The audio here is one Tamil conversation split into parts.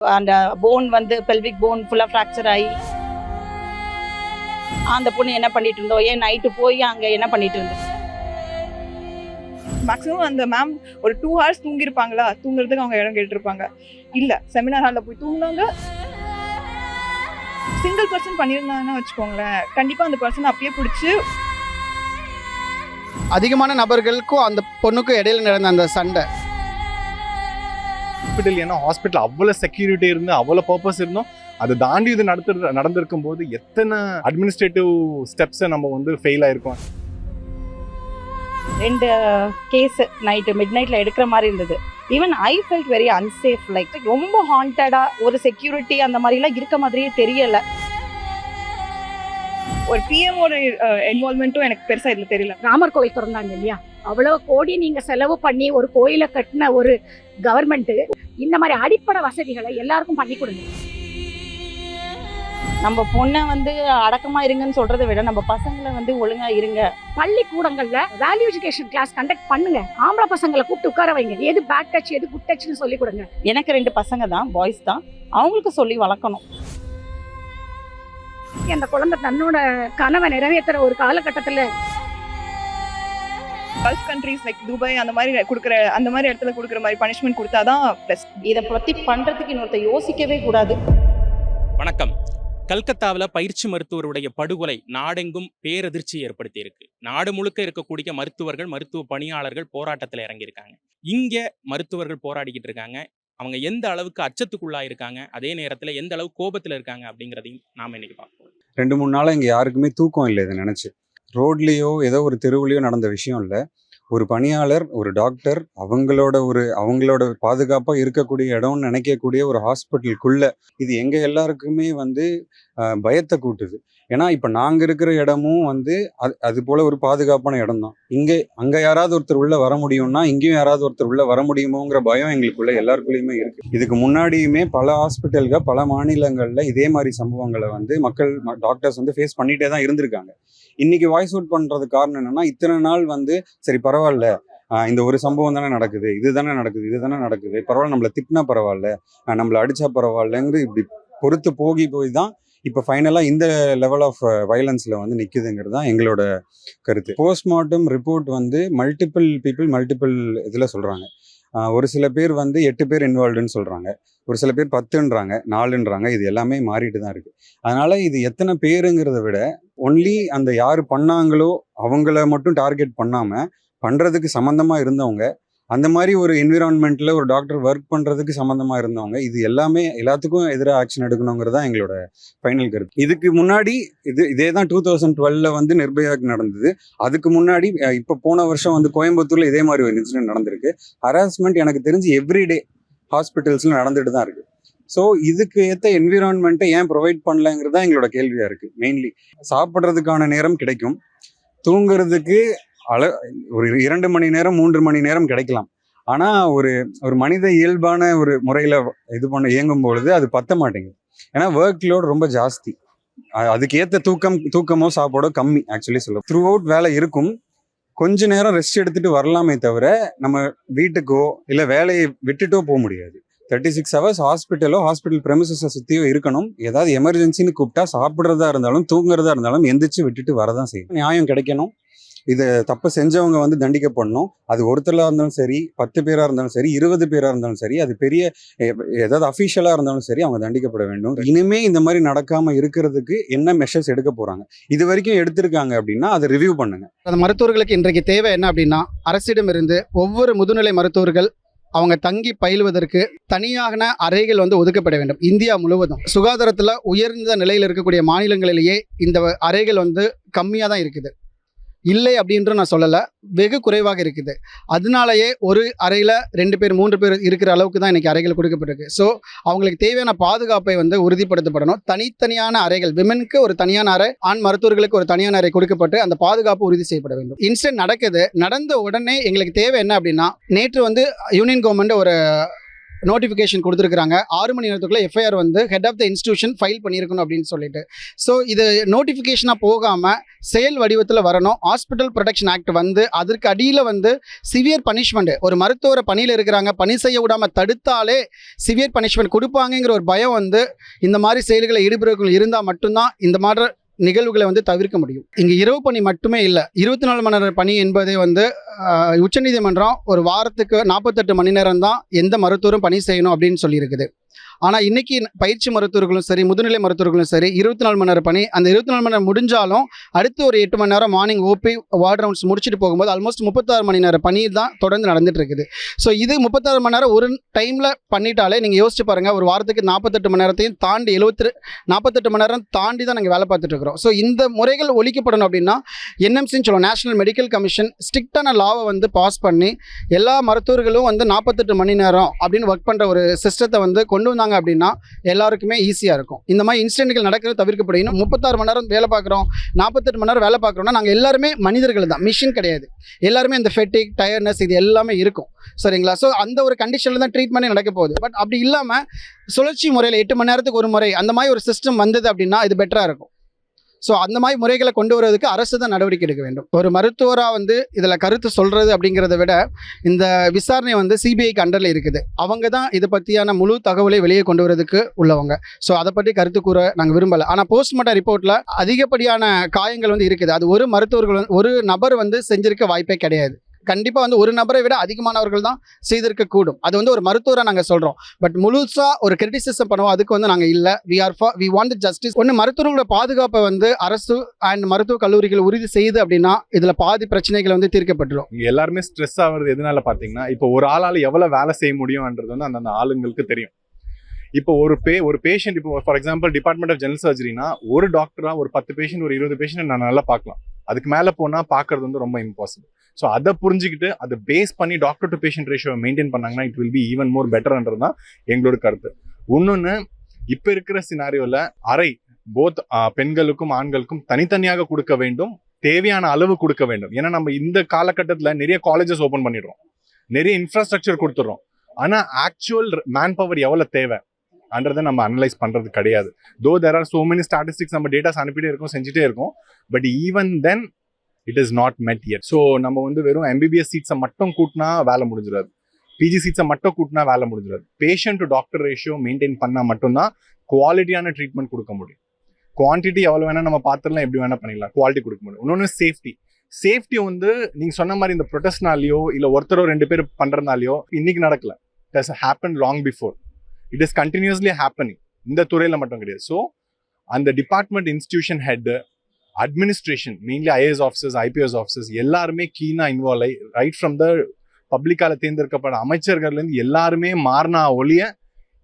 அந்த போன் வந்து பெல்விக் போன் ஃபுல்லாக ஃப்ராக்சர் ஆகி அந்த பொண்ணு என்ன பண்ணிட்டு இருந்தோம் ஏன் நைட்டு போய் அங்கே என்ன பண்ணிட்டு இருந்தோம் மேக்ஸிமம் அந்த மேம் ஒரு டூ ஹவர்ஸ் தூங்கியிருப்பாங்களா? தூங்குறதுக்கு அவங்க இடம் கேட்டிருப்பாங்க. இல்ல செமினார் ஹாலில் போய் தூங்குனவங்க சிங்கிள் பர்சன் பண்ணியிருந்தாங்கன்னு வச்சுக்கோங்களேன். கண்டிப்பா அந்த பர்சன் அப்பயே பிடிச்சி அதிகமான நபர்களுக்கும் அந்த பொண்ணுக்கும் இடையில நடந்த அந்த சண்டை. ஹாஸ்பிட்டல் ஏன்னா ஹாஸ்பிட்டல் அவ்வளோ செக்யூரிட்டி இருந்து அவ்வளோ பர்பஸ் இருந்தும். அதை தாண்டி இது நடத்து நடந்திருக்கும் போது எத்தனை அட்மினிஸ்ட்ரேட்டிவ் ஸ்டெப்ஸை நம்ம வந்து ஃபெயில் ஆயிருக்கோம். ரெண்டு கேஸ் நைட்டு மிட் நைட்டில் எடுக்கிற மாதிரி இருந்தது. Even I felt very unsafe like ரொம்ப ஹாண்டடாக ஒரு செக்யூரிட்டி அந்த மாதிரிலாம் இருக்க மாதிரியே தெரியல. ஒரு பிஎம்மோட இன்வால்மெண்ட்டும் எனக்கு பெருசா இதுல தெரியல. ராமர் கோயில் திறந்தாங்க இல்லையா? அவ்வளவு கோடி நீங்க செலவு பண்ணி ஒரு கோயிலை கட்டின ஒரு கவர்மெண்ட் இந்த மாதிரி அடிப்படை வசதிகளை எல்லாருக்கும் பண்ணி கொடுங்க. நம்ம பொண்ணை வந்து அடக்கமாக இருங்கன்னு சொல்கிறத விட நம்ம பசங்களை வந்து ஒழுங்காக இருங்க. பள்ளிக்கூடங்கள்ல வேல்யூ எஜுகேஷன் கிளாஸ் கண்டக்ட் பண்ணுங்க. ஆம்பளை பசங்களை கூப்பிட்டு உட்கார வைங்க. எது பேக் டச் எது குட் டச்னு சொல்லி கொடுங்க. எனக்கு ரெண்டு பசங்க தான் பாய்ஸ் தான். அவங்களுக்கு சொல்லி வளர்க்கணும். அந்த குழந்தை தன்னோட கனவை நிறைவேற்றுற ஒரு காலகட்டத்துல கல்ஃப் கண்ட்ரீஸ் லைக் துபாய் அந்த மாதிரி கொடுக்குற அந்த மாதிரி இடத்துல கொடுக்குற மாதிரி பனிஷ்மெண்ட் கொடுத்தாதான் ப்ளஸ் இதை பற்றி பண்ணுறதுக்கு இன்னொருத்த யோசிக்கவே கூடாது. வணக்கம். கல்கத்தாவில் பயிற்சி மருத்துவருடைய படுகொலை நாடெங்கும் பேரதிர்ச்சி ஏற்படுத்தி இருக்கு நாடு முழுக்க இருக்கக்கூடிய மருத்துவர்கள் மருத்துவ பணியாளர்கள் போராட்டத்தில் இறங்கியிருக்காங்க. இங்க மருத்துவர்கள் போராடிக்கிட்டு இருக்காங்க. அவங்க எந்த அளவுக்கு அச்சத்துக்குள்ளா இருக்காங்க அதே நேரத்தில் எந்த அளவு கோபத்தில் இருக்காங்க அப்படிங்கிறதையும் நாம இன்னைக்கு பார்ப்போம். ரெண்டு மூணு நாளாக இங்கே யாருக்குமே தூக்கம் இல்லை இதை நினச்சி. ரோட்லேயோ ஏதோ ஒரு தெருவுலையோ நடந்த விஷயம் இல்லை. ஒரு பணியாளர் ஒரு டாக்டர் அவங்களோட ஒரு அவங்களோட பாதுகாப்பாக இருக்கக்கூடிய இடம்னு நினைக்கக்கூடிய ஒரு ஹாஸ்பிட்டலுக்குள்ள இது எங்கள் எல்லாருக்குமே வந்து பயத்தை கூட்டுது. ஏன்னா இப்போ நாங்கள் இருக்கிற இடமும் வந்து அது அது போல் ஒரு பாதுகாப்பான இடம் தான் இங்கே அங்கே யாராவது ஒருத்தர் உள்ளே வர முடியும்னா இங்கேயும் யாராவது ஒருத்தர் உள்ளே வர முடியுமோங்கிற பயம் எங்களுக்குள்ள எல்லாருக்குள்ளேயுமே இருக்குது இதுக்கு முன்னாடியுமே பல ஹாஸ்பிட்டல்கள் பல மாநிலங்களில் இதே மாதிரி சம்பவங்களை வந்து மக்கள் டாக்டர்ஸ் வந்து ஃபேஸ் பண்ணிகிட்டே தான் இருந்திருக்காங்க. இன்னைக்கு வாய்ஸ் அவுட் பண்ணுறது காரணம் என்னென்னா இத்தனை நாள் வந்து சரி பரவாயில்ல. இந்த ஒரு சம்பவம் தானே நடக்குது இது தானே நடக்குது இது தானே நடக்குது. பரவாயில்ல நம்மளை திட்டினா பரவாயில்ல நம்மளை அடித்தா பரவாயில்லங்கிறது இப்படி பொறுத்து போகி போய் தான் இப்போ ஃபைனலாக இந்த லெவல் ஆஃப் வயலன்ஸில் வந்து நிற்குதுங்கிறது தான் எங்களோட கருத்து. போஸ்ட்மார்ட்டம் ரிப்போர்ட் வந்து மல்டிபிள் பீப்புள் மல்டிபிள் இதில் சொல்கிறாங்க ஒரு சில பேர் வந்து எட்டு பேர் இன்வால்வ்டுன்னு சொல்கிறாங்க ஒரு சில பேர் பத்துன்றாங்க நாலுன்றாங்க இது எல்லாமே மாறிட்டு தான் இருக்குது அதனால இது எத்தனை பேருங்கிறத விட ஒன்லி அந்த யார் பண்ணாங்களோ அவங்கள மட்டும் டார்கெட் பண்ணாமல் பண்ணுறதுக்கு சம்மந்தமாக இருந்தவங்க அந்த மாதிரி ஒரு என்விரான்மெண்ட்டில் ஒரு டாக்டர் ஒர்க் பண்ணுறதுக்கு சம்மந்தமாக இருந்தவங்க இது எல்லாமே எல்லாத்துக்கும் எதிராக ஆக்ஷன் எடுக்கணுங்கிறது தான் எங்களோட ஃபைனல் கருத்து. இதுக்கு முன்னாடி இது இதே தான் டூ தௌசண்ட் டுவெலில் வந்து நிர்பயாக்கு நடந்தது. அதுக்கு முன்னாடி இப்போ போன வருஷம் வந்து கோயம்புத்தூரில் இதே மாதிரி ஒரு இன்சிடென்ட் நடந்திருக்கு. ஹராஸ்மெண்ட் எனக்கு தெரிஞ்சு எவ்ரிடே ஹாஸ்பிட்டல்ஸில் நடந்துட்டு தான் இருக்குது ஸோ இதுக்கு ஏற்ற என்விரான்மெண்ட்டை ஏன் ப்ரொவைட் பண்ணலங்கிறது தான் எங்களோட கேள்வியாக இருக்குது மெயின்லி சாப்பிட்றதுக்கான நேரம் கிடைக்கும். தூங்குறதுக்கு அள ஒரு இரண்டு மணி நேரம் மூன்று மணி நேரம் கிடைக்கலாம். ஆனால் ஒரு ஒரு மனித இயல்பான ஒரு முறையில் இது பண்ண இயங்கும் பொழுது அது பத்த மாட்டேங்குது. ஏன்னா ஒர்க் லோடு ரொம்ப ஜாஸ்தி. அதுக்கேற்ற தூக்கம் தூக்கமோ சாப்பாடோ கம்மி ஆக்சுவலி சொல்ல த்ரூ அவுட் வேலை இருக்கும். கொஞ்ச நேரம் ரெஸ்ட் எடுத்துட்டு வரலாமே தவிர நம்ம வீட்டுக்கோ இல்லை வேலையை விட்டுட்டோ போக முடியாது. தேர்ட்டி சிக்ஸ் ஹவர்ஸ் ஹாஸ்பிட்டலோ ஹாஸ்பிட்டல் ப்ரெமிசஸை சுற்றியோ இருக்கணும். ஏதாவது எமர்ஜென்சின்னு கூப்பிட்டா சாப்பிட்றதா இருந்தாலும் தூங்குறதா இருந்தாலும் எந்திரிச்சு விட்டுட்டு வரதான் செய்யும் நியாயம் கிடைக்கணும். இது தப்பு செஞ்சவங்க வந்து தண்டிக்கப்படணும். அது ஒருத்தராக இருந்தாலும் சரி பத்து பேராக இருந்தாலும் சரி இருபது பேராக இருந்தாலும் சரி அது பெரிய ஏதாவது அஃபிஷியலாக இருந்தாலும் சரி அவங்க தண்டிக்கப்பட வேண்டும். இனிமே இந்த மாதிரி நடக்காம இருக்கிறதுக்கு என்ன மெஷர்ஸ் எடுக்க போறாங்க? இது வரைக்கும் எடுத்திருக்காங்க அப்படின்னா அதை ரிவ்யூ பண்ணுங்க. அந்த மருத்துவர்களுக்கு இன்றைக்கு தேவை என்ன அப்படின்னா அரசிடமிருந்து ஒவ்வொரு முதுநிலை மருத்துவர்கள் அவங்க தங்கி பயிலுவதற்கு தனியான அறைகள் வந்து ஒதுக்கப்பட வேண்டும். இந்தியா முழுவதும். சுகாதாரத்தில் உயர்ந்த நிலையில் இருக்கக்கூடிய மாநிலங்களிலேயே இந்த அறைகள் வந்து கம்மியாக தான் இருக்குது. இல்லை அப்படின்ற நான் சொல்லலை. வெகு குறைவாக இருக்குது. அதனாலயே ஒரு அறையில் ரெண்டு பேர் மூன்று பேர் இருக்கிற அளவுக்கு தான் இன்றைக்கி அறைகள் கொடுக்கப்பட்டிருக்கு. ஸோ அவங்களுக்கு தேவையான பாதுகாப்பை வந்து உறுதிப்படுத்தப்படணும். தனித்தனியான அறைகள் விமனுக்கு ஒரு தனியான அறை ஆண் மருத்துவர்களுக்கு ஒரு தனியான அறை கொடுக்கப்பட்டு அந்த பாதுகாப்பு உறுதி செய்யப்பட வேண்டும். இன்சிடென்ட் நடக்குது. நடந்த உடனே எங்களுக்கு தேவை என்ன அப்படின்னா நேற்று வந்து யூனியன் கவர்மெண்ட் ஒரு நோட்டிஃபிகேஷன் கொடுத்துருக்காங்க ஆறு மணி நேரத்துக்குள்ள எஃப்ஐஆர் வந்து head of the institution file பண்ணியிருக்கணும் அப்படின்னு சொல்லிட்டு. ஸோ இது நோட்டிஃபிகேஷனாக போகாமல் செயல் வடிவத்தில் வரணும். ஹாஸ்பிட்டல் ப்ரொடெக்ஷன் ஆக்ட் வந்து அதற்கு அடியில் வந்து சிவியர் பனிஷ்மெண்ட் ஒரு மருத்துவரை பணியில் இருக்கிறாங்க. பணி செய்ய விடாமல் தடுத்தாலே சிவியர் பனிஷ்மெண்ட் கொடுப்பாங்கங்கிற ஒரு பயம் வந்து இந்த மாதிரி செயல்களை ஈடுபடுறவங்க இருந்தால் மட்டும்தான் இந்த மாதிரி நிகழ்வுகளை வந்து தவிர்க்க முடியும். இங்கே இரவு பணி மட்டுமே இல்லை இருபத்தி நாலு மணி நேர பணி என்பது வந்து ஆஹ், உச்சநீதிமன்றம் ஒரு வாரத்துக்கு நாற்பத்தெட்டு மணி நேரம் தான் எந்த மருத்துவரும் பணி செய்யணும் அப்படின்னு சொல்லியிருக்குது. ஆனால் இன்றைக்கி பயிற்சி மருத்துவர்களும் சரி முதுநிலை மருத்துவர்களும் சரி இருபத்தி நாலு மணி நேரம் பணி அந்த இருபத்தி நாலு மணி நேரம் முடிஞ்சாலும் அடுத்து ஒரு எட்டு மணி நேரம் மார்னிங் ஓபி வார்டு ரவுண்ட்ஸ் முடிச்சுட்டு போகும்போது ஆல்மோஸ்ட் முப்பத்தாறு மணி நேரம் பணி தான் தொடர்ந்து நடந்துட்டு இருக்குது. ஸோ இது முப்பத்தாறு மணி நேரம் ஒரு டைமில் பண்ணிட்டாலே நீங்கள் யோசிச்சு பாருங்கள் ஒரு வாரத்துக்கு நாற்பத்தெட்டு மணி நேரத்தையும் தாண்டி எழுபத்தி நாற்பத்தெட்டு மணி நேரம் தாண்டி தான் நாங்கள் வேலை பார்த்துட்டு இருக்கிறோம். ஸோ இந்த முறைகள் ஒழிக்கப்படணும் அப்படின்னா என்எம்சின்னு சொல்லுவோம் நேஷனல் மெடிக்கல் கமிஷன் ஸ்ட்ரிக்டான லாவை வந்து பாஸ் பண்ணி எல்லா மருத்துவர்களும் வந்து நாற்பத்தெட்டு மணி நேரம் அப்படின்னு ஒர்க் பண்ணுற ஒரு சிஸ்டத்தை வந்து கொண்டு வந்தாங்க அப்படின்னா எல்லாருக்குமே ஈஸியாக இருக்கும். இந்த மாதிரி இன்சிடென்ட்கள் நடக்கிறது தவிர்க்கப்படும். முப்பத்தாறு மணி நேரம் வேலை பார்க்குறோம் நாற்பத்தெட்டு மணி நேரம் வேலை பார்க்குறோம்னா நாங்கள் எல்லாருமே மனிதர்கள் தான். மிஷின் கிடையாது. எல்லாருமே இந்த ஃபெட்டிக் டயர்னஸ் இது எல்லாமே இருக்கும். சரிங்களா? ஸோ அந்த ஒரு கண்டிஷனில் தான் ட்ரீட்மெண்ட்டே நடக்க போகுது. பட் அப்படி இல்லாமல் சுழற்சி முறையில் எட்டு மணி நேரத்துக்கு ஒரு முறை அந்த மாதிரி ஒரு சிஸ்டம் வந்தது அப்படின்னா இது பெட்டராக இருக்கும். ஸோ அந்த மாதிரி முறைகளை கொண்டு வருவதற்கு அரசு தான் நடவடிக்கை எடுக்க வேண்டும். ஒரு மருத்துவராக வந்து இதில் கருத்து சொல்கிறது அப்படிங்கிறத விட இந்த விசாரணை வந்து சிபிஐக்கு அண்டரில் இருக்குது. அவங்க தான் இதை பற்றியான முழு தகவலை வெளியே கொண்டு வரதுக்கு உள்ளவங்க. ஸோ அதை பற்றி கருத்து கூற நாங்கள் விரும்பலை. ஆனால் போஸ்ட்மார்ட்டம் ரிப்போர்ட்டில் அதிகப்படியான காயங்கள் வந்து இருக்குது. அது ஒரு மருத்துவர்கள் ஒரு நபர் வந்து செஞ்சிருக்க வாய்ப்பே கிடையாது. கண்டிப்பாக வந்து ஒரு நபரை விட அதிகமானவர்கள் தான் செய்திருக்கக்கூடும் அது வந்து ஒரு மருத்துவரை நாங்கள் சொல்கிறோம் பட் முழுசாக ஒரு கிரிட்டிசிசம் பண்ணுவோம் அதுக்கு வந்து நாங்கள் இல்லை. We are for we want justice ஒன்று மருத்துவர்களோட பாதுகாப்பை வந்து அரசு அண்ட் மருத்துவ கல்லூரிகள் உறுதி செய்யுது அப்படின்னா இதில் பாதி பிரச்சனைகள் வந்து தீர்க்கப்பட்டுரும். எல்லாருமே ஸ்ட்ரெஸ் ஆகிறது எதனால பார்த்தீங்கன்னா இப்போ ஒரு ஆளால் எவ்வளோ வேலை செய்ய முடியும்ன்றது வந்து அந்தந்த ஆளுங்களுக்கு தெரியும். இப்போ ஒரு பே ஒரு பேஷண்ட் இப்போ for example department of general சர்ஜரினா ஒரு டாக்டரா ஒரு பத்து பேஷண்ட் ஒரு இருபது பேஷண்ட் நான் நல்லா பார்க்கலாம். அதுக்கு மேலே போனால் பார்க்கறது வந்து ரொம்ப இம்பாசிபிள் ஸோ அதை புரிஞ்சுக்கிட்டு அதை பேஸ் பண்ணி டாக்டர் டு பேஷண்ட் ரேஷியோவை மெயின்டைன் பண்ணாங்கன்னா it will be even more பெட்டர்ன்றது தான் எங்களோட கருத்து. இன்னொன்று இப்போ இருக்கிற சினாரியோவில் அறை போத் பெண்களுக்கும் ஆண்களுக்கும் தனித்தனியாக கொடுக்க வேண்டும் தேவையான அளவு கொடுக்க வேண்டும். ஏன்னா நம்ம இந்த காலகட்டத்தில் நிறைய காலேஜஸ் ஓப்பன் பண்ணிடுறோம். நிறைய இன்ஃப்ராஸ்ட்ரக்சர் கொடுத்துட்றோம். ஆனால் ஆக்சுவல் மேன் பவர் எவ்வளோ தேவை அன்றதை நம்ம அனலைஸ் பண்ணுறது கிடையாது. Though there are so many statistics நம்ம டேட்டாஸ் அனுப்பிட்டே இருக்கோம் செஞ்சுட்டே இருக்கோம். But even then it is not met year so நம்ம வந்து வெறும் எம்பிபிஎஸ் சீட்ஸை மட்டும் கூட்டினா வேலை முடிஞ்சிடாது. பிஜி சீட்ஸை மட்டும் கூட்டினா வேலை முடிஞ்சிடாது. Patient to doctor ratio maintain பண்ணால் மட்டும்தான் குவாலிட்டியான ட்ரீட்மெண்ட் கொடுக்க முடியும். குவான்டிட்டி எவ்வளோ வேணால் நம்ம பார்த்துலாம் எப்படி வேணால் பண்ணிடலாம். குவாலிட்டி கொடுக்க முடியும். இன்னொன்று சேஃப்டி சேஃப்டி வந்து நீங்கள் சொன்ன மாதிரி இந்த ப்ரொட்டஸ்ட்னாலேயோ இல்லை ஒருத்தரோ ரெண்டு பேர் பண்ணுறதுனாலையோ இன்னைக்கு நடக்கல. Does happen long before it is continuously happening இந்த துறையில் மட்டும் கிடையாது. ஸோ அந்த department institution head administration mainly IAS officers IPS officers எல்லாருமே கீனாக இன்வால்வ் ஆகி ரைட் ஃப்ரம் த பப்ளிக்கால் தேர்ந்தெடுக்கப்பட்ட அமைச்சர்கள்லேருந்து எல்லாருமே மாறினா ஒழிய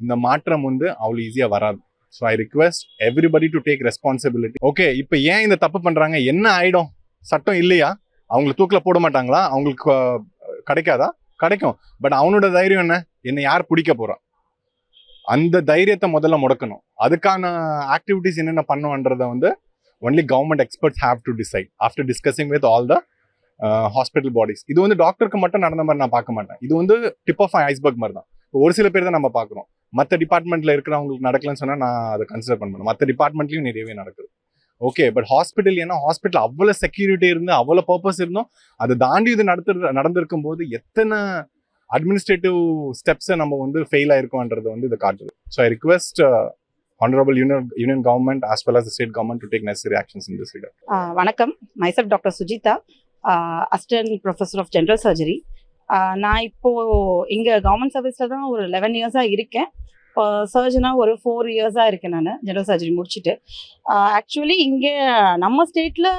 இந்த மாற்றம் வந்து அவ்வளோ ஈஸியாக வராது. So I request everybody to take responsibility okay இப்போ ஏன் இந்த தப்பு பண்ணுறாங்க என்ன ஆகிடும் சட்டம் இல்லையா? அவங்களை தூக்கில் போட மாட்டாங்களா? அவங்களுக்கு கிடைக்காதா? கிடைக்கும். பட் அவனோட தைரியம் என்ன? என்னை யார் பிடிக்க போகிறான் அந்த தைரியத்தை முதல்ல முடக்கணும். அதுக்கான ஆக்டிவிட்டிஸ் என்னென்ன பண்ணுன்றதை வந்து only government experts have to decide after discussing with all the hospital bodies இது வந்து டாக்டருக்கு மட்டும் நடந்த மாதிரி நான் பார்க்க மாட்டேன். இது வந்து டிப் ஆஃப் ஐஸ்பர்க் மாதிரி தான். ஒரு சில பேர் தான் நம்ம பார்க்குறோம். மற்ற டிபார்ட்மெண்ட்ல இருக்கிறவங்களுக்கு நடக்கலன்னு சொன்னால் நான் அதை கன்சிடர் பண்ணணும் மற்ற டிபார்ட்மெண்ட்லையும் நிறையவே நடக்குது. ஓகே பட் ஹாஸ்பிட்டல் ஏன்னா ஹாஸ்பிட்டல் அவ்வளோ செக்யூரிட்டி இருந்து அவ்வளோ பர்பஸ் இருந்தோம் அதை தாண்டி இது நடத்து நடந்திருக்கும் போது எத்தனை அட்மினிஸ்ட்ரேட்டிவ் ஸ்டெப்ஸை நம்ம வந்து ஃபெயில் ஆயிருக்கோன்றது வந்து இது காட்டுது. So I request honorable union union government as well as the state government to take necessary actions in this regard. Uh, வணக்கம். Myself doctor Sujitha assistant professor of general surgery நான் இப்போ இங்கே கவர்மெண்ட் சர்வீஸில் தான் ஒரு லெவன் இயர்ஸாக இருக்கேன். இப்போ சர்ஜனாக ஒரு ஃபோர் இயர்ஸாக இருக்கேன் நான் ஜென்ரல் சர்ஜரி முடிச்சுட்டு. Uh, ஆக்சுவலி இங்கே நம்ம ஸ்டேட்டில்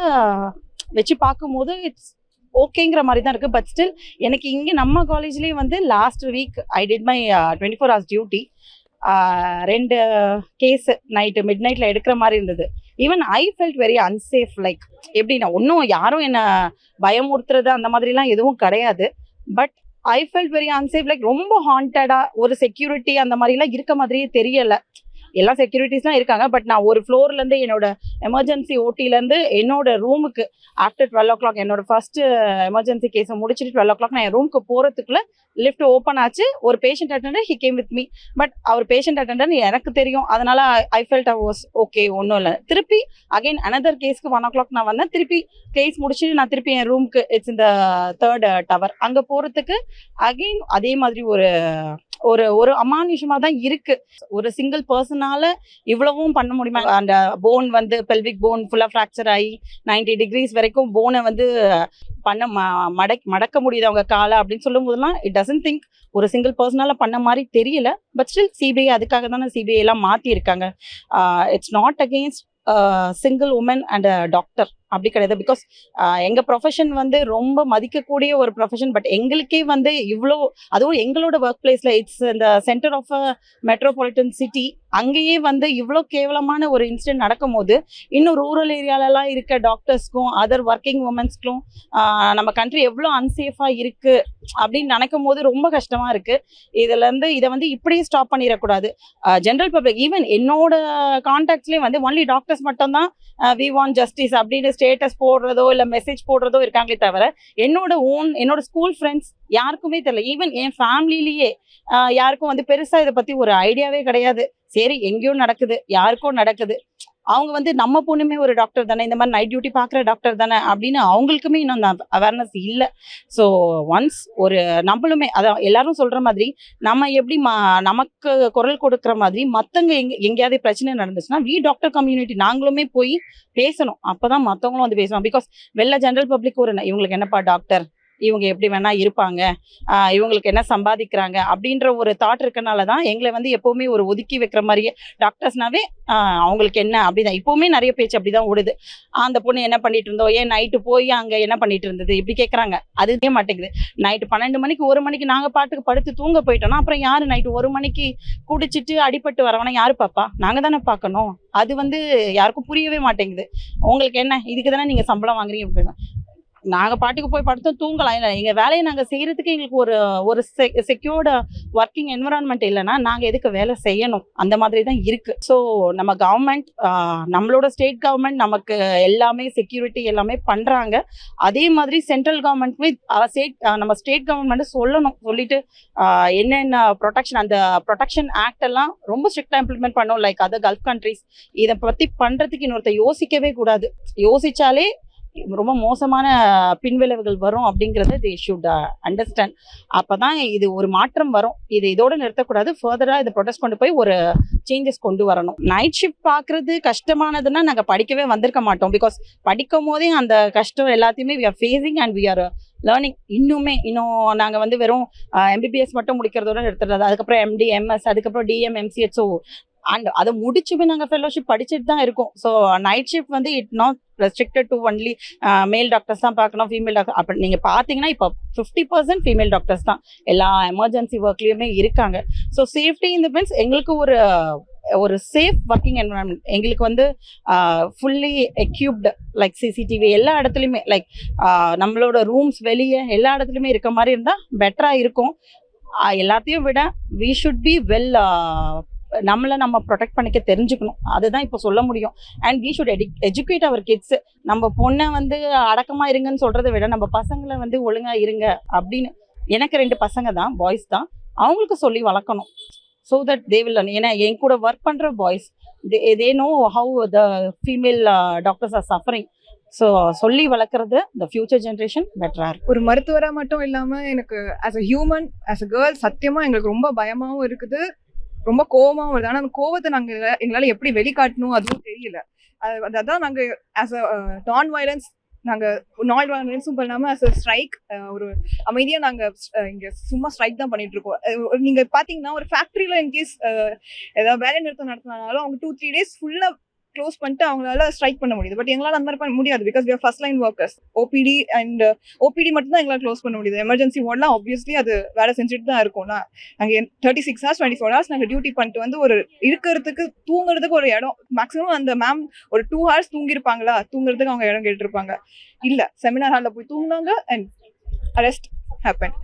வச்சு பார்க்கும்போது இட்ஸ் ஓகேங்கிற மாதிரி தான் இருக்குது பட் ஸ்டில் எனக்கு இங்கே நம்ம காலேஜ்லேயே வந்து last week I did my twenty four hours duty ரெண்டு கேஸ் நைட்டு மிட் நைட்டில் எடுக்கிற மாதிரி இருந்தது. Even I felt very unsafe like எப்படின்னா ஒன்றும் யாரும் என்ன பயமுறுத்துறது அந்த மாதிரிலாம் எதுவும் கிடையாது. But I felt very unsafe like ரொம்ப ஹாண்டடா ஒரு செக்யூரிட்டி அந்த மாதிரிலாம் இருக்க மாதிரியே தெரியல. எல்லா செக்யூரிட்டிஸ்லாம் இருக்காங்க. பட் நான் ஒரு ஃப்ளோர்லேருந்து என்னோட எமர்ஜென்சி ஓட்டிலேருந்து என்னோட ரூமுக்கு ஆஃப்டர் டுவெல் ஓ கிளாக் என்னோட ஃபர்ஸ்ட் எமர்ஜென்சி கேஸை முடிச்சுட்டு டுவெல் ஓ கிளாக் நான் என் ரூமுக்கு போகிறதுக்குள்ளே லிஃப்ட் ஓப்பன் ஆச்சு. ஒரு patient attender he came with me but our patient attender எனக்கு தெரியும். அதனால I felt I was okay ஒன்றும் இல்லை. திருப்பி அகைன் அனதர் கேஸ்க்கு ஒன் ஓ கிளாக் நான் வந்தேன். திருப்பி கேஸ் முடிச்சுட்டு நான் திருப்பி என் ரூமுக்கு இட்ஸ் இந்த தேர்ட் டவர் அங்கே போகிறதுக்கு அகைன் அதே மாதிரி ஒரு ஒரு ஒரு அமானுஷமாக தான் இருக்கு. ஒரு சிங்கிள் பர்சனால இவ்வளவும் பண்ண முடியுமா? அந்த போன் வந்து பெல்விக் போன் ஃபுல்லாக ஃப்ராக்சர் ஆகி 90 டிகிரிஸ் வரைக்கும் போனை வந்து பண்ண மடக் மடக்க முடியுது அவங்க காலை அப்படின்னு சொல்லும் போதெல்லாம் இட் டசன்ட் திங்க் ஒரு சிங்கிள் பர்சனால பண்ண மாதிரி தெரியல. பட் ஸ்டில் சிபிஐ அதுக்காக தானே சிபிஐ எல்லாம் மாற்றி இருக்காங்க it's not against single woman and doctor அப்படி கிடையாது. பிகாஸ் எங்க ப்ரொஃபஷன் வந்து ரொம்ப மதிக்கக்கூடிய ஒரு ப்ரொஃபஷன் பட் எங்களுக்கே வந்து இவ்வளோ அதுவும் எங்களோட ஒர்க் பிளேஸ்ல இட்ஸ் இந்த சென்டர் ஆஃப் மெட்ரோபாலிட்டன் சிட்டி அங்கேயே வந்து இவ்வளோ கேவலமான ஒரு இன்சிடென்ட் நடக்கும்போது இன்னும் ரூரல் ஏரியாலலாம் இருக்க டாக்டர்ஸ்க்கும் அதர் ஒர்க்கிங் உமன்ஸ்க்கும் நம்ம கண்ட்ரி எவ்வளோ அன்சேஃபாக இருக்கு அப்படின்னு நினைக்கும் போது ரொம்ப கஷ்டமா இருக்கு. இதுல இருந்து இதை வந்து இப்படியே ஸ்டாப் பண்ணிடக்கூடாது. ஜென்ரல் பப்ளிக் ஈவன் என்னோட கான்டாக்ட்ஸ்லேயே வந்து ஒன்லி டாக்டர்ஸ் மட்டும்தான் வி வாண்ட் ஜஸ்டிஸ் அப்படின்னு ஸ்டேட்டஸ் போடுறதோ இல்லை மெசேஜ் போடுறதோ இருக்காங்களே தவிர என்னோட ஓன் என்னோட ஸ்கூல் ஃப்ரெண்ட்ஸ் யாருக்குமே தெரியல. ஈவன் என் ஃபேமிலிலேயே யாருக்கும் வந்து பெருசா இதை பத்தி ஒரு ஐடியாவே கிடையாது. சரி எங்கேயோ நடக்குது யாருக்கோ நடக்குது. அவங்க வந்து நம்ம பொண்ணுமே ஒரு டாக்டர் தானே இந்த மாதிரி நைட் டியூட்டி பார்க்குற டாக்டர் தானே அப்படின்னு அவங்களுக்குமே இன்னும் அந்த அவேர்னஸ் இல்லை. ஸோ ஒன்ஸ் ஒரு நம்மளுமே அதான் எல்லாரும் சொல்கிற மாதிரி நம்ம எப்படி ம நமக்கு குரல் கொடுக்குற மாதிரி மற்றவங்க எங்கே எங்கேயாவது பிரச்சனை நடந்துச்சுன்னா வி டாக்டர் கம்யூனிட்டி நாங்களுமே போய் பேசணும். அப்போ தான் மற்றவங்களும் வந்து பேசணும். பிகாஸ் வெளில ஜென்ரல் பப்ளிக் ஒரு இவங்களுக்கு என்னப்பா டாக்டர் இவங்க எப்படி வேணா இருப்பாங்க. இவங்களுக்கு என்ன சம்பாதிக்கிறாங்க அப்படின்ற ஒரு தாட் இருக்கனால தான் எங்களை வந்து எப்போவுமே ஒரு ஒதுக்கி வைக்கிற மாதிரியே டாக்டர்ஸ்னாவே அவங்களுக்கு என்ன அப்படிதான். இப்பவுமே நிறைய பேச்சு அப்படிதான் ஓடுது. அந்த பொண்ணு என்ன பண்ணிட்டு இருந்தோம் ஏன் நைட்டு போய் அங்க என்ன பண்ணிட்டு இருந்தது? இப்படி கேட்கறாங்க அதுவே மாட்டேங்குது. நைட்டு பன்னெண்டு மணிக்கு ஒரு மணிக்கு நாங்க பாட்டுக்கு படுத்து தூங்க போயிட்டோம்னா அப்புறம் யாரு நைட்டு ஒரு மணிக்கு குடிச்சிட்டு அடிபட்டு வரவனா யாரு பாப்பா? நாங்க தானே பார்க்கணும் அது வந்து யாருக்கும் புரியவே மாட்டேங்குது. உங்களுக்கு என்ன? இதுக்கு தானே நீங்க சம்பளம் வாங்குறீங்க நாங்கள் பாட்டுக்கு போய் படுத்தோம் தூங்கலாம். இல்லை எங்கள் வேலையை நாங்கள் செய்கிறதுக்கு எங்களுக்கு ஒரு ஒரு செ செக்யூர்டு ஒர்க்கிங் என்விரான்மெண்ட் இல்லைன்னா நாங்கள் எதுக்கு வேலை செய்யணும்? அந்த மாதிரி தான் இருக்குது ஸோ நம்ம கவர்மெண்ட் நம்மளோட ஸ்டேட் கவர்மெண்ட் நமக்கு எல்லாமே செக்யூரிட்டி எல்லாமே பண்ணுறாங்க அதே மாதிரி சென்ட்ரல் கவர்மெண்ட்டுமே ஸ்டேட் நம்ம ஸ்டேட் கவர்மெண்ட்டு சொல்லணும். சொல்லிட்டு என்னென்ன ப்ரொடெக்ஷன் அந்த ப்ரொடெக்ஷன் ஆக்ட் எல்லாம் ரொம்ப ஸ்ட்ரிக்டாக இம்ப்ளிமெண்ட் பண்ணோம். லைக் அதர் கல்ஃப் கண்ட்ரிஸ் இதை பற்றி பண்ணுறதுக்கு இன்னொருத்த யோசிக்கவே கூடாது. யோசிச்சாலே ரொம்ப மோசமான பின்விளைவுகள் வரும் அப்படிங்கிறத தே ஷுட் அண்டர்ஸ்டாண்ட் அப்போ தான் இது ஒரு மாற்றம் வரும். இது இதோட நிறுத்தக்கூடாது. ஃபர்தராக இதை ப்ரொடெஸ்ட் கொண்டு போய் ஒரு சேஞ்சஸ் கொண்டு வரணும். நைட் ஷிஃப்ட் பார்க்குறது கஷ்டமானதுன்னா நாங்கள் படிக்கவே வந்திருக்க மாட்டோம். பிகாஸ் படிக்கும் போதே அந்த கஷ்டம் எல்லாத்தையுமே we are facing and we are learning இன்னுமே இன்னும் நாங்கள் வந்து வெறும் uh, எம்பிபிஎஸ் மட்டும் முடிக்கிறதோட நிறுத்துறது. அதுக்கப்புறம் எம்டி எம்எஸ் அதுக்கப்புறம் டிஎம் எம்சிஹெச்ஓ அண்ட் அதை முடிச்சுமே நாங்கள் ஃபெல்லோஷிப் படிச்சுட்டு தான் இருக்கோம். ஸோ நைட் ஷிஃப்ட் வந்து it not restricted to only male doctors தான் பார்க்கணும் ஃபீமேல் டாக்டர் அப்படி நீங்கள் பார்த்தீங்கன்னா இப்போ ஃபிஃப்டி பர்சன்ட் ஃபீமேல் டாக்டர்ஸ் தான். எல்லா எமர்ஜென்சி ஒர்க்லேயுமே இருக்காங்க. ஸோ சேஃப்டி இந்த மீன்ஸ் எங்களுக்கு ஒரு ஒரு சேஃப் ஒர்க்கிங் என்வரான்மெண்ட் எங்களுக்கு வந்து ஃபுல்லி எக்யூப்டு லைக் சிசிடிவி எல்லா இடத்துலையுமே லைக் நம்மளோட ரூம்ஸ் வெளியே எல்லா இடத்துலையுமே இருக்க மாதிரி இருந்தால் பெட்டராக இருக்கும். எல்லாத்தையும் விட வி ஷுட் பி வெல் நம்மளை நம்ம ப்ரொடெக்ட் பண்ணிக்க தெரிஞ்சுக்கணும். அதுதான் இப்போ சொல்ல முடியும். அண்ட் வி ஷுட் எடி எஜுகேட் அவர் கிட்ஸ் நம்ம பொண்ணை வந்து அடக்கமாக இருங்கன்னு சொல்கிறத விட நம்ம பசங்களை வந்து ஒழுங்காக இருங்க அப்படின்னு. எனக்கு ரெண்டு பசங்க தான் பாய்ஸ் தான். அவங்களுக்கு சொல்லி வளர்க்கணும். ஸோ தட் தே வில் ஏன்னா என் கூட ஒர்க் பண்ணுற boys they know how the female doctors are suffering so சொல்லி வளர்க்குறது த ஃபியூச்சர் ஜென்ரேஷன் பெட்டரா இருக்கும் ஒரு மருத்துவராக மட்டும் இல்லாமல் எனக்கு as a human as a girl சத்தியமாக எங்களுக்கு ரொம்ப பயமாகவும் இருக்குது. ரொம்ப கோபமா வருது. ஆனா அந்த கோவத்தை நாங்க எங்களால- எப்படி வெளிக்காட்டணும் அதுவும் தெரியல. அது அது- அதான் நாங்க ஆஸ் அ நான் வயலன்ஸ் நாங்க நான் வயலன்ஸும் பண்ணாம ஆஸ் அ ஸ்ட்ரைக் ஒரு அமைதியா நாங்க இங்க சும்மா ஸ்ட்ரைக் தான் பண்ணிட்டு இருக்கோம். நீங்க பாத்தீங்கன்னா ஒரு ஃபேக்டரியில இன்கேஸ் ஏதாவது வேலை நிறுத்தம் நடத்தினாலும் அவங்க டூ த்ரீ டேஸ் ஃபுல்லா க்ளோஸ் பண்ணிட்டு அவங்களால ஸ்ட்ரைக் பண்ண முடியுது. பட் எங்களால அந்த மாதிரி பண்ண முடியாது because we're first line workers OPD and OPD மட்டும் தான் எங்களால் க்ளோஸ் பண்ண முடியுது. எமர்ஜென்சி வார்ட்லாம் ஆப்வியஸ்லி அது வேலை செஞ்சுட்டு தான் இருக்கும்னா நாங்கள் thirty six hours twenty four hours நாங்கள் டியூட்டி பண்ணிட்டு வந்து ஒரு இருக்கிறதுக்கு தூங்குறதுக்கு ஒரு இடம். மேக்ஸிமம் அந்த மேம் ஒரு டூ ஹவர்ஸ் தூங்கியிருப்பாங்களா? தூங்குறதுக்கு அவங்க இடம் கேட்டிருப்பாங்க. இல்ல செமினார் ஹாலில் போய் தூங்கினாங்க அண்ட் அரெஸ்ட் ஹேப்பன்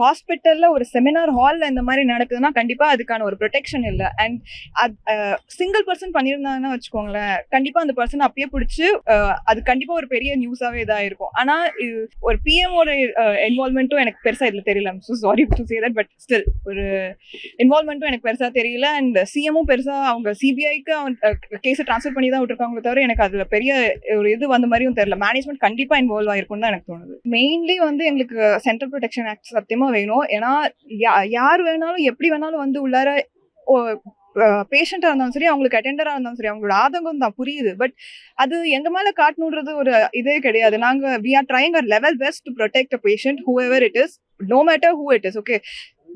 ஹாஸ்பிட்டல்ல ஒரு செமினார் ஹால்ல இந்த மாதிரி நடக்குதுன்னா கண்டிப்பா அதுக்கான ஒரு ப்ரொடெக்ஷன் இல்லை. அண்ட் அது சிங்கிள் பர்சன் பண்ணியிருந்தாங்கன்னா வச்சுக்கோங்களேன் கண்டிப்பா அந்த பர்சன் அப்பயே பிடிச்சி அது கண்டிப்பா ஒரு பெரிய நியூஸாவே இதாயிருக்கும். ஆனா இது ஒரு பிஎம்மோட இன்வால்மெண்ட்டும் எனக்கு பெருசா இதுல தெரியல. So sorry to say that but still ஒரு இன்வால்மெண்ட்டும் எனக்கு பெருசா தெரியல. அண்ட் சிஎம்மும் பெருசா அவங்க சிபிஐக்கு அவன் கேஸை ட்ரான்ஸ்ஃபர் பண்ணி தான் விட்டுருக்காங்களே தவிர எனக்கு அதுல பெரிய ஒரு இது வந்த மாதிரியும் தெரியல. மேனேஜ்மெண்ட் கண்டிப்பா இன்வால்வ் ஆயிருக்கும்னு தான் எனக்கு தோணுது. மெயின்லி வந்து எங்களுக்கு சென்ட்ரல் ப்ரொடெக்ஷன் ஆக்ட் சத்தியமா வேணும். ஏன்னா யா- யார் வேணாலும் எப்படி வேணாலும் வந்து உள்ளார பேஷண்டா இருந்தாலும் சரி அவங்களுக்கு அட்டெண்டரா இருந்தாலும் சரி அவங்களோட ஆதங்கம் தான் புரியுது. பட் அது எங்கள் மேலே காட்டணுன்றது ஒரு இதே கிடையாது. நாங்க we are trying our level best to protect a patient whoever it is no matter who it is okay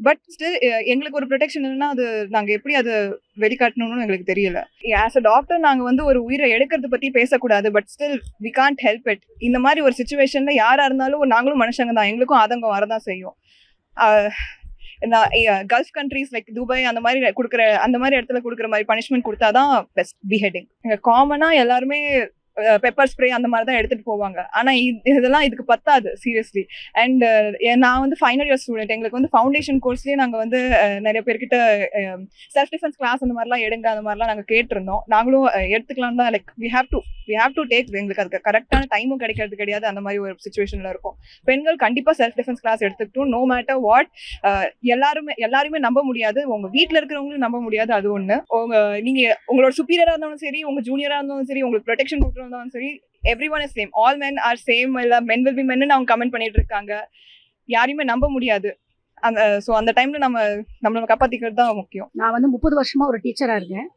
but still eh, எங்களுக்கு ஒரு ப்ரொடெக்ஷன் இல்லைன்னா அது நாங்கள் எப்படி அதை வெளிக்காட்டணும்னு எங்களுக்கு தெரியல. ஆஸ் அ டாக்டர் நாங்கள் வந்து ஒரு உயிரை எடுக்கிறத பற்றி பேசக்கூடாது but still we can't help it இந்த மாதிரி ஒரு சுச்சுவேஷனில் யாராக இருந்தாலும் நாங்களும் மனுஷங்க தான். எங்களுக்கும் ஆதங்கம் வரதான் செய்யும். கல்ஃப் கண்ட்ரீஸ் லைக் துபாய் அந்த மாதிரி கொடுக்குற அந்த மாதிரி இடத்துல கொடுக்குற மாதிரி பனிஷ்மெண்ட் கொடுத்தா தான் பெஸ்ட் பிஹெட்டிங் காமனாக எல்லாருமே பெப்பர் ஸ்ப்ரே அந்த மாதிரி தான் எடுத்துட்டு போவாங்க. ஆனா இது- இதெல்லாம் இதுக்கு பத்தாது சீரியஸ்லி அண்ட் நான் வந்து ஃபைனல் இயர் ஸ்டூடெண்ட் எங்களுக்கு வந்து ஃபவுண்டேஷன் கோர்ஸ்லயே நாங்க வந்து நிறைய பேர்கிட்ட செல்ஃப் டிஃபென்ஸ் கிளாஸ் அந்த மாதிரிலாம் எடுங்க அந்த மாதிரிலாம் நாங்க கேட்டிருந்தோம். நாங்களும் எடுத்துக்கலாம் தான் like we have to we have to take எங்களுக்கு அதுக்கு கரெக்டான டைமும் கிடைக்கிறது கிடையாது அந்த மாதிரி ஒரு சுச்சுவேஷன்ல இருக்கும். பெண்கள் கண்டிப்பா செல்ஃப் டிஃபென்ஸ் கிளாஸ் எடுத்துக்கிட்டும் நோ மேட்டர் வாட் எல்லாருமே எல்லாருமே நம்ப முடியாது. உங்க வீட்டில் இருக்கிறவங்களும் நம்ப முடியாது அது ஒண்ணு. உங்க நீங்க உங்களோட சுப்பீரியரா இருந்தாலும் சரி உங்க ஜூனியரா இருந்தாலும் சரி உங்களுக்கு ப்ரொடெக்ஷன் கொடுக்குறோம் இருந்தாலும் சரி every one is same all men are same இல்லை மென் வில் பி மென்னு அவங்க கமெண்ட் பண்ணிட்டு இருக்காங்க. யாரையுமே நம்ப முடியாது. அந்த ஸோ அந்த டைம்ல நம்ம நம்மளை காப்பாற்றிக்கிறது தான் முக்கியம். நான் வந்து முப்பது வருஷமா ஒரு டீச்சராக இருக்கேன்.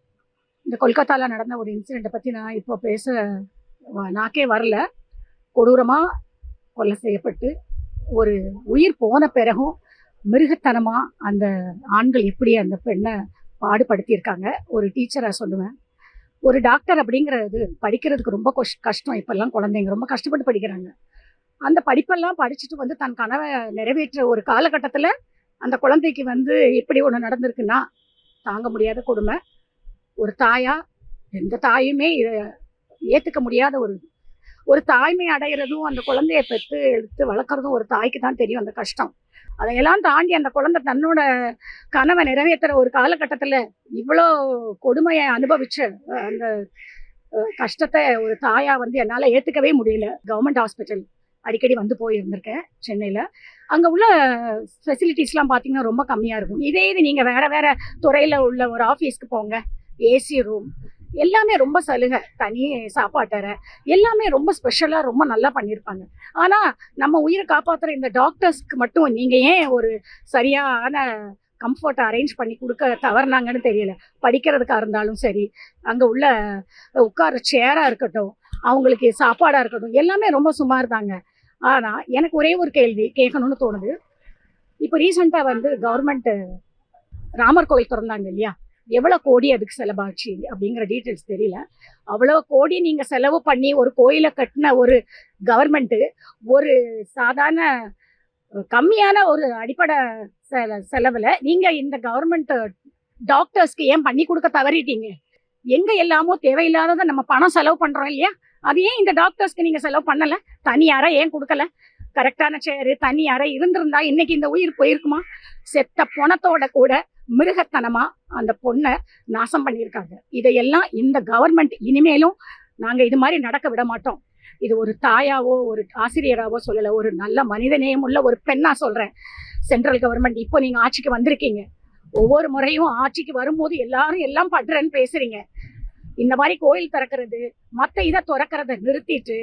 இந்த கொல்கத்தாவில் நடந்த ஒரு இன்சிடெண்ட்டை பற்றி நான் இப்போ பேச நாக்கே வரல. கொடூரமாக கொலை செய்யப்பட்டு ஒரு உயிர் போன பிறகும் மிருகத்தனமாக அந்த ஆண்கள் எப்படி அந்த பெண்ணை பாடுபடுத்தியிருக்காங்க ஒரு டீச்சராக சொல்லுவேன். ஒரு டாக்டர் அப்படிங்கிறது படிக்கிறதுக்கு ரொம்ப கொஷ் கஷ்டம். இப்போல்லாம் குழந்தைங்க ரொம்ப கஷ்டப்பட்டு படிக்கிறாங்க. அந்த படிப்பெல்லாம் படிச்சுட்டு வந்து தன் கனவை நிறைவேற்ற ஒரு காலகட்டத்தில் அந்த குழந்தைக்கு வந்து இப்படி ஒன்று நடந்திருக்குன்னா தாங்க முடியாத கொடுமை. ஒரு தாயா எந்த தாயுமே ஏற்றுக்க முடியாத ஒரு ஒரு தாய்மை அடையிறதும் அந்த குழந்தைய பெற்று எடுத்து வளர்க்குறதும் ஒரு தாய்க்கு தான் தெரியும் அந்த கஷ்டம். அதையெல்லாம் தாண்டி அந்த குழந்தை தன்னோட கனவை நிறைவேற்றுற ஒரு காலகட்டத்தில் இவ்வளோ கொடுமையை அனுபவிச்ச அந்த கஷ்டத்தை ஒரு தாயா வந்து என்னால் ஏற்றுக்கவே முடியல. கவர்மெண்ட் ஹாஸ்பிட்டல் அடிக்கடி வந்து போயிருந்திருக்கேன் சென்னையில். அங்கே உள்ள ஃபெசிலிட்டிஸ்லாம் பார்த்தீங்கன்னா ரொம்ப கம்மியாக இருக்கும். இதே இது நீங்கள் வேறு வேறு துறையில் உள்ள ஒரு ஆஃபீஸ்க்கு போங்க. ஏசி ரூம் எல்லாமே ரொம்ப சலுகை. தனி சாப்பாட்டறை எல்லாமே ரொம்ப ஸ்பெஷலாக ரொம்ப நல்லா பண்ணியிருப்பாங்க ஆனால் நம்ம உயிரை காப்பாற்றுற இந்த டாக்டர்ஸ்க்கு மட்டும் நீங்கள் ஏன் ஒரு சரியான கம்ஃபர்ட்டை அரேஞ்ச் பண்ணி கொடுக்க தவறுனாங்கன்னு தெரியல. படிக்கிறதுக்காக இருந்தாலும் சரி அங்கே உள்ள உட்கார சேராக இருக்கட்டும் அவங்களுக்கு சாப்பாடாக இருக்கட்டும் எல்லாமே ரொம்ப சுமார் தாங்க ஆனால் எனக்கு ஒரே ஒரு கேள்வி கேட்கணும்னு தோணுது. இப்போ ரீசெண்டாக வந்து கவர்மெண்ட்டு ராமர் கோவில் திறந்தாங்க இல்லையா? எவ்வளோ கோடி அதுக்கு செலவாச்சு அப்படிங்கிற டீட்டெயில்ஸ் தெரியல. அவ்வளோ கோடி நீங்கள் செலவு பண்ணி ஒரு கோயிலை கட்டின ஒரு கவர்மெண்ட்டு ஒரு சாதாரண கம்மியான ஒரு அடிப்படை செ செலவில் நீங்கள் இந்த கவர்மெண்ட் டாக்டர்ஸ்க்கு ஏன் பண்ணி கொடுக்க தவறிட்டீங்க? எங்கே எல்லாமோ தேவையில்லாததை நம்ம பணம் செலவு பண்ணுறோம் இல்லையா? அது ஏன் இந்த டாக்டர்ஸ்க்கு நீங்கள் செலவு பண்ணலை? தனி ஏன் கொடுக்கல? கரெக்டான சேரு தனி இருந்திருந்தா இன்னைக்கு இந்த உயிர் போயிருக்குமா? செத்த பணத்தோட கூட மிருகத்தனமா அந்த பொண்ணை நாசம் பண்ணியிருக்காங்க. இதையெல்லாம் இந்த கவர்மெண்ட் இனிமேலும் நாங்க இது மாதிரி நடக்க விட மாட்டோம். இது ஒரு தாயாவோ ஒரு ஆசிரியராவோ சொல்லல. ஒரு நல்ல மனிதநேயம் உள்ள ஒரு பெண்ணா சொல்றேன். சென்ட்ரல் கவர்மெண்ட் இப்போ நீங்க ஆட்சிக்கு வந்திருக்கீங்க. ஒவ்வொரு முறையும் ஆட்சிக்கு வரும்போது எல்லாரும் எல்லாம் பண்றேன்னு பேசுறீங்க. இந்த மாதிரி கோயில் திறக்கிறது மற்ற இதை திறக்கிறத நிறுத்திட்டு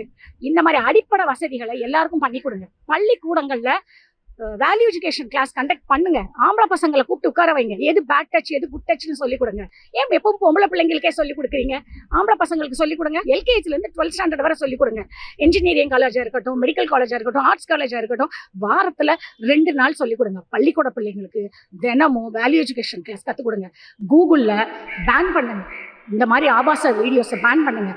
இந்த மாதிரி அடிப்படை வசதிகளை எல்லாருக்கும் பண்ணி கொடுங்க. பள்ளிக்கூடங்கள்ல வேல்யூ எஜுகேஷன் கிளாஸ் கண்டக்ட் பண்ணுங்க. ஆம்பளை பசங்களை கூப்பிட்டு உட்கார வைங்க. எது பேட் டச் எது குட் டச்னு சொல்லி கொடுங்க. ஏன் எப்பவும் பொம்பளை பிள்ளைங்களுக்கே சொல்லி கொடுக்குறீங்க? ஆம்பளை பசங்களுக்கு சொல்லி கொடுங்க. எல்கேஜில இருந்து டுவெல்த் ஸ்டாண்டர்ட் வரை சொல்லி கொடுங்க. இன்ஜினியரிங் காலேஜா இருக்கட்டும் மெடிக்கல் காலேஜா இருக்கட்டும் ஆர்ட்ஸ் காலேஜா இருக்கட்டும் வாரத்துல ரெண்டு நாள் சொல்லி கொடுங்க. பள்ளிக்கூட பிள்ளைங்களுக்கு தினமும் வேல்யூ எஜுகேஷன் கிளாஸ் கற்றுக் கொடுங்க. கூகுளில் பேன் பண்ணுங்க. இந்த மாதிரி ஆபாச வீடியோஸை பேன் பண்ணுங்க.